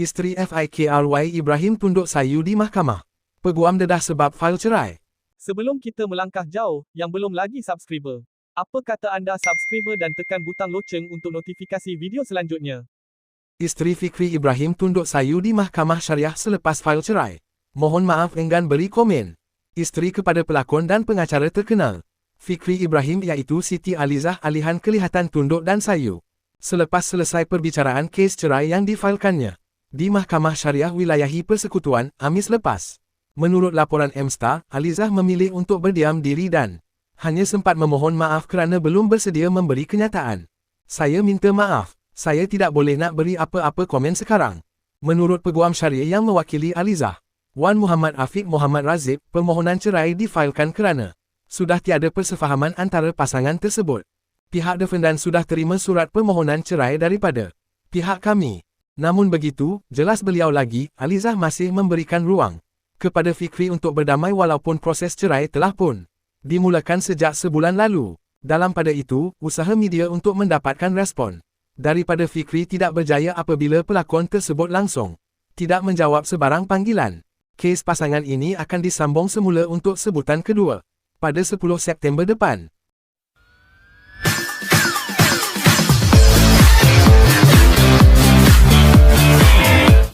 Isteri FIKRY Ibrahim tunduk sayu di mahkamah. Peguam dedah sebab fail cerai. Sebelum kita melangkah jauh, yang belum lagi subscriber. Apa kata anda subscriber dan tekan butang loceng untuk notifikasi video selanjutnya? Isteri Fikri Ibrahim tunduk sayu di mahkamah syariah selepas fail cerai. Mohon maaf enggan beri komen. Isteri kepada pelakon dan pengacara terkenal. Fikri Ibrahim iaitu Siti Alizah Alihan kelihatan tunduk dan sayu. Selepas selesai perbicaraan kes cerai yang difailkannya. Di Mahkamah Syariah Wilayahi Persekutuan, Amis lepas. Menurut laporan M-Star, Alizah memilih untuk berdiam diri dan hanya sempat memohon maaf kerana belum bersedia memberi kenyataan. Saya minta maaf. Saya tidak boleh nak beri apa-apa komen sekarang. Menurut Peguam Syariah yang mewakili Alizah, Wan Muhammad Afiq Muhammad Razib, permohonan cerai difailkan kerana sudah tiada persefahaman antara pasangan tersebut. Pihak defendan sudah terima surat permohonan cerai daripada pihak kami. Namun begitu, jelas beliau lagi, Alizah masih memberikan ruang kepada Fikri untuk berdamai walaupun proses cerai telah pun dimulakan sejak sebulan lalu. Dalam pada itu, usaha media untuk mendapatkan respon daripada Fikri tidak berjaya apabila pelakon tersebut langsung tidak menjawab sebarang panggilan. Kes pasangan ini akan disambung semula untuk sebutan kedua pada 10 September depan.